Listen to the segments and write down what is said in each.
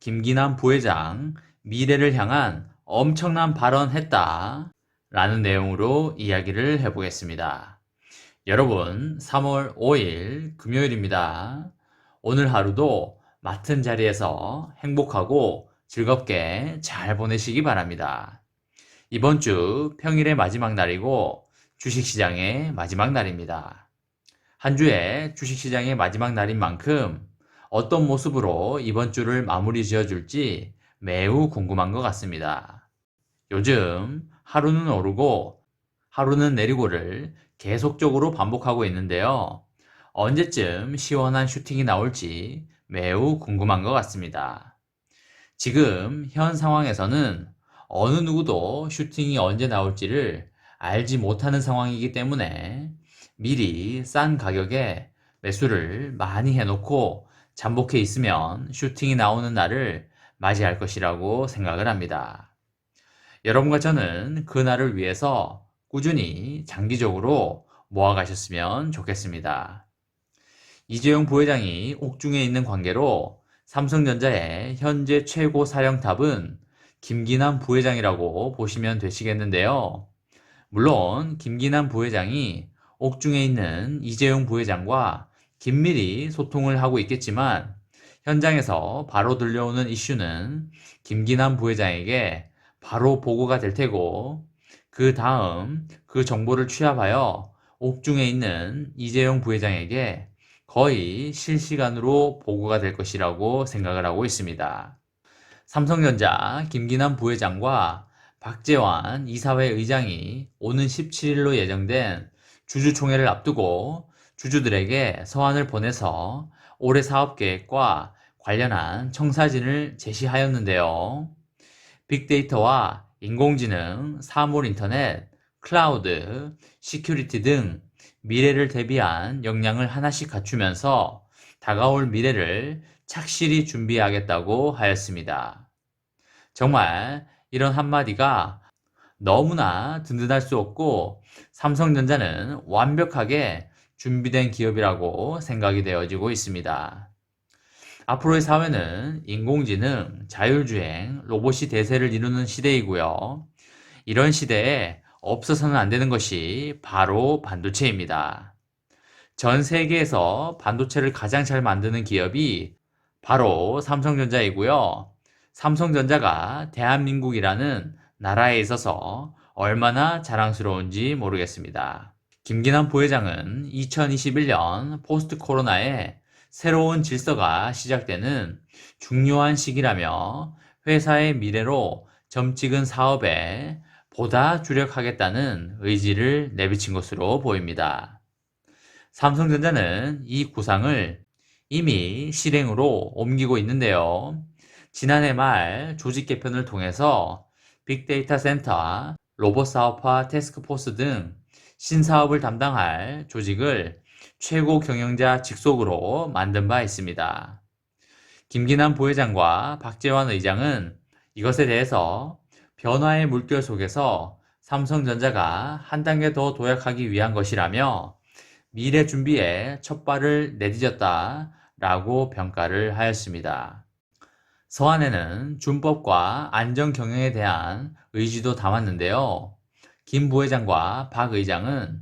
김기남 부회장 미래를 향한 엄청난 발언했다 라는 내용으로 이야기를 해보겠습니다. 여러분 3월 5일 금요일입니다. 오늘 하루도 맡은 자리에서 행복하고 즐겁게 잘 보내시기 바랍니다. 이번 주 평일의 마지막 날이고 주식시장의 마지막 날입니다. 한 주의 주식시장의 마지막 날인 만큼 어떤 모습으로 이번 주를 마무리 지어 줄지 매우 궁금한 것 같습니다. 요즘 하루는 오르고 하루는 내리고를 계속적으로 반복하고 있는데요. 언제쯤 시원한 슈팅이 나올지 매우 궁금한 것 같습니다. 지금 현 상황에서는 어느 누구도 슈팅이 언제 나올지를 알지 못하는 상황이기 때문에 미리 싼 가격에 매수를 많이 해놓고 잠복해 있으면 슈팅이 나오는 날을 맞이할 것이라고 생각을 합니다. 여러분과 저는 그 날을 위해서 꾸준히 장기적으로 모아가셨으면 좋겠습니다. 이재용 부회장이 옥중에 있는 관계로 삼성전자의 현재 최고 사령탑은 김기남 부회장이라고 보시면 되시겠는데요. 물론 김기남 부회장이 옥중에 있는 이재용 부회장과 긴밀히 소통을 하고 있겠지만 현장에서 바로 들려오는 이슈는 김기남 부회장에게 바로 보고가 될 테고 그 다음 그 정보를 취합하여 옥중에 있는 이재용 부회장에게 거의 실시간으로 보고가 될 것이라고 생각을 하고 있습니다. 삼성전자 김기남 부회장과 박재환 이사회 의장이 오는 17일로 예정된 주주총회를 앞두고 주주들에게 서한을 보내서 올해 사업 계획과 관련한 청사진을 제시하였는데요. 빅데이터와 인공지능, 사물 인터넷, 클라우드, 시큐리티 등 미래를 대비한 역량을 하나씩 갖추면서 다가올 미래를 착실히 준비하겠다고 하였습니다. 정말 이런 한마디가 너무나 든든할 수 없고 삼성전자는 완벽하게 준비된 기업이라고 생각이 되어지고 있습니다. 앞으로의 사회는 인공지능, 자율주행, 로봇이 대세를 이루는 시대이고요. 이런 시대에 없어서는 안 되는 것이 바로 반도체입니다. 전 세계에서 반도체를 가장 잘 만드는 기업이 바로 삼성전자이고요. 삼성전자가 대한민국이라는 나라에 있어서 얼마나 자랑스러운지 모르겠습니다. 김기남 부회장은 2021년 포스트 코로나에 새로운 질서가 시작되는 중요한 시기라며 회사의 미래로 점찍은 사업에 보다 주력하겠다는 의지를 내비친 것으로 보입니다. 삼성전자는 이 구상을 이미 실행으로 옮기고 있는데요. 지난해 말 조직 개편을 통해서 빅데이터 센터, 로봇 사업화 테스크포스 등 신사업을 담당할 조직을 최고 경영자 직속으로 만든 바 있습니다. 김기남 부회장과 박재환 의장은 이것에 대해서 변화의 물결 속에서 삼성전자가 한 단계 더 도약하기 위한 것이라며 미래 준비에 첫 발을 내디뎠다 라고 평가를 하였습니다. 서한에는 준법과 안전 경영에 대한 의지도 담았는데요. 김 부회장과 박 의장은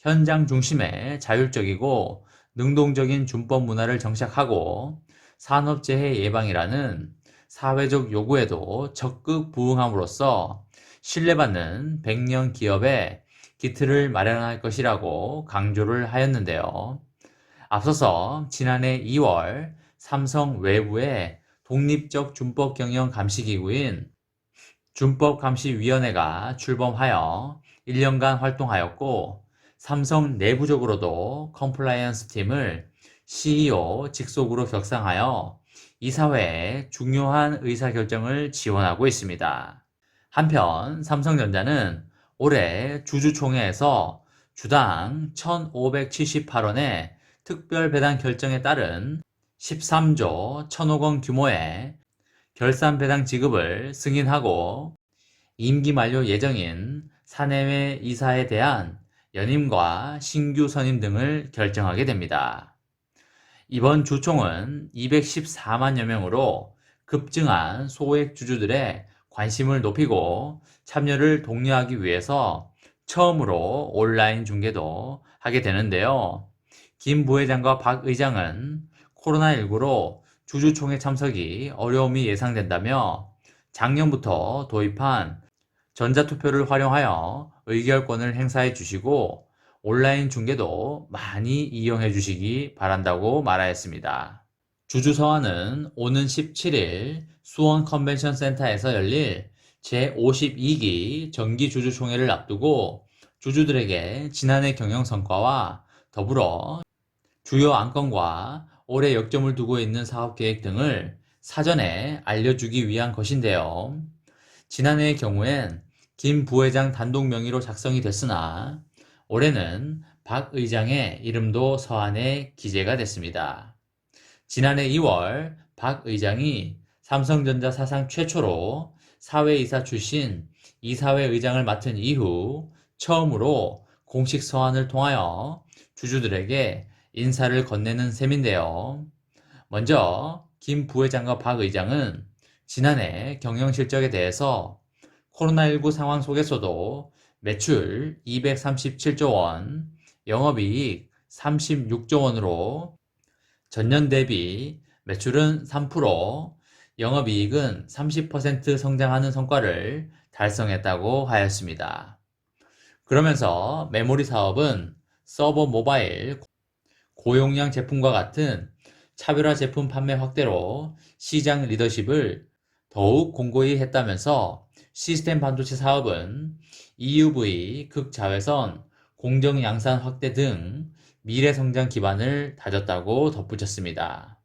현장 중심의 자율적이고 능동적인 준법 문화를 정착하고 산업재해 예방이라는 사회적 요구에도 적극 부응함으로써 신뢰받는 100년 기업의 기틀을 마련할 것이라고 강조를 하였는데요. 앞서서 지난해 2월 삼성 외부의 독립적 준법 경영 감시기구인 준법감시위원회가 출범하여 1년간 활동하였고 삼성 내부적으로도 컴플라이언스 팀을 CEO 직속으로 격상하여 이사회의 중요한 의사결정을 지원하고 있습니다. 한편 삼성전자는 올해 주주총회에서 주당 1,578원의 특별 배당 결정에 따른 13조 1,000억 원 규모의 결산 배당 지급을 승인하고 임기 만료 예정인 사내외 이사에 대한 연임과 신규 선임 등을 결정하게 됩니다. 이번 주총은 214만여 명으로 급증한 소액 주주들의 관심을 높이고 참여를 독려하기 위해서 처음으로 온라인 중계도 하게 되는데요. 김 부회장과 박 의장은 코로나19로 주주총회 참석이 어려움이 예상된다며 작년부터 도입한 전자투표를 활용하여 의결권을 행사해 주시고 온라인 중계도 많이 이용해 주시기 바란다고 말하였습니다. 주주 서한은 오는 17일 수원 컨벤션 센터에서 열릴 제52기 정기 주주총회를 앞두고 주주들에게 지난해 경영 성과와 더불어 주요 안건과 올해 역점을 두고 있는 사업 계획 등을 사전에 알려주기 위한 것인데요. 지난해의 경우엔 김 부회장 단독 명의로 작성이 됐으나 올해는 박 의장의 이름도 서한에 기재가 됐습니다. 지난해 2월 박 의장이 삼성전자 사상 최초로 사회이사 출신 이사회 의장을 맡은 이후 처음으로 공식 서한을 통하여 주주들에게 인사를 건네는 셈인데요. 먼저 김 부회장과 박 의장은 지난해 경영 실적에 대해서 코로나19 상황 속에서도 매출 237조 원, 영업이익 36조 원으로 전년 대비 매출은 3%, 영업이익은 30% 성장하는 성과를 달성했다고 하였습니다. 그러면서 메모리 사업은 서버 모바일, 고용량 제품과 같은 차별화 제품 판매 확대로 시장 리더십을 더욱 공고히 했다면서 시스템 반도체 사업은 EUV, 극자외선, 공정 양산 확대 등 미래 성장 기반을 다졌다고 덧붙였습니다.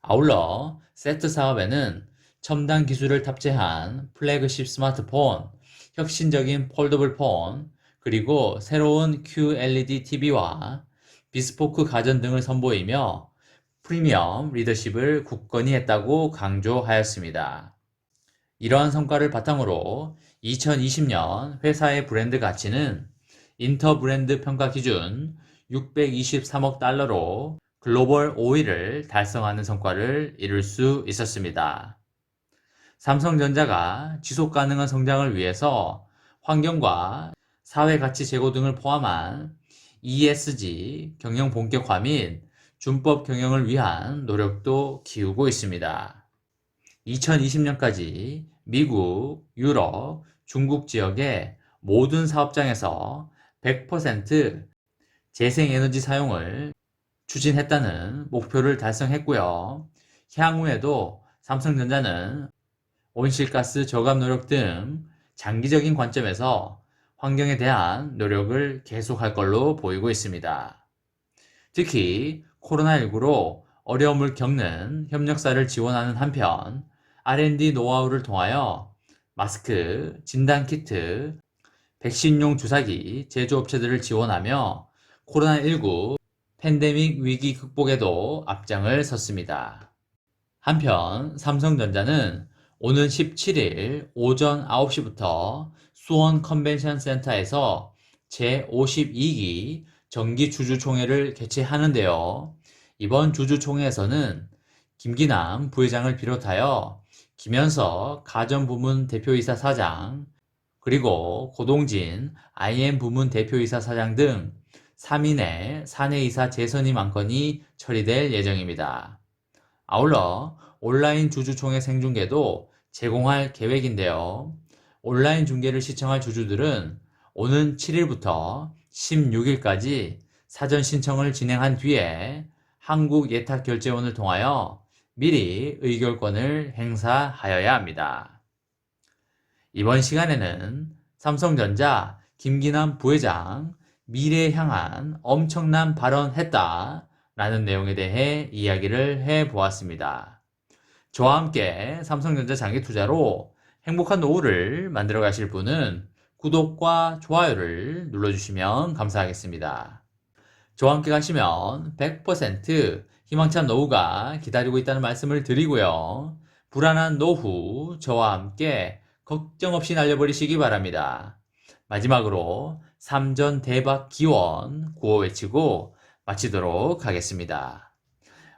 아울러 세트 사업에는 첨단 기술을 탑재한 플래그십 스마트폰, 혁신적인 폴더블 폰, 그리고 새로운 QLED TV와 비스포크 가전 등을 선보이며 프리미엄 리더십을 굳건히 했다고 강조하였습니다. 이러한 성과를 바탕으로 2020년 회사의 브랜드 가치는 인터 브랜드 평가 기준 623억 달러로 글로벌 5위를 달성하는 성과를 이룰 수 있었습니다. 삼성전자가 지속 가능한 성장을 위해서 환경과 사회 가치 제고 등을 포함한 ESG 경영 본격화 및 준법 경영을 위한 노력도 기울고 있습니다. 2020년까지 미국, 유럽, 중국 지역의 모든 사업장에서 100% 재생에너지 사용을 추진했다는 목표를 달성했고요. 향후에도 삼성전자는 온실가스 저감 노력 등 장기적인 관점에서 환경에 대한 노력을 계속할 걸로 보이고 있습니다. 특히 코로나19로 어려움을 겪는 협력사를 지원하는 한편 R&D 노하우를 통하여 마스크, 진단키트, 백신용 주사기 제조업체들을 지원하며 코로나19 팬데믹 위기 극복에도 앞장을 섰습니다. 한편 삼성전자는 오는 17일 오전 9시부터 수원 컨벤션 센터에서 제52기 정기 주주총회를 개최하는데요. 이번 주주총회에서는 김기남 부회장을 비롯하여 김현석 가전부문 대표이사 사장, 그리고 고동진 IM 부문 대표이사 사장 등 3인의 사내이사 재선임 안건이 처리될 예정입니다. 아울러 온라인 주주총회 생중계도 제공할 계획인데요. 온라인 중계를 시청할 주주들은 오는 7일부터 16일까지 사전 신청을 진행한 뒤에 한국예탁결제원을 통하여 미리 의결권을 행사하여야 합니다. 이번 시간에는 삼성전자 김기남 부회장 미래에 향한 엄청난 발언했다 라는 내용에 대해 이야기를 해 보았습니다. 저와 함께 삼성전자 장기 투자로 행복한 노후를 만들어 가실 분은 구독과 좋아요를 눌러주시면 감사하겠습니다. 저와 함께 가시면 100% 희망찬 노후가 기다리고 있다는 말씀을 드리고요. 불안한 노후 저와 함께 걱정 없이 날려버리시기 바랍니다. 마지막으로 3전 대박 기원 구호 외치고 마치도록 하겠습니다.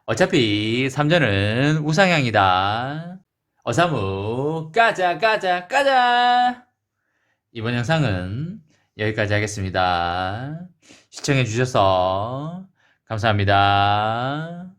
어차피 3전은 우상향이다. 어사무 까자 까자 까자 이번 영상은 여기까지 하겠습니다. 시청해 주셔서 감사합니다.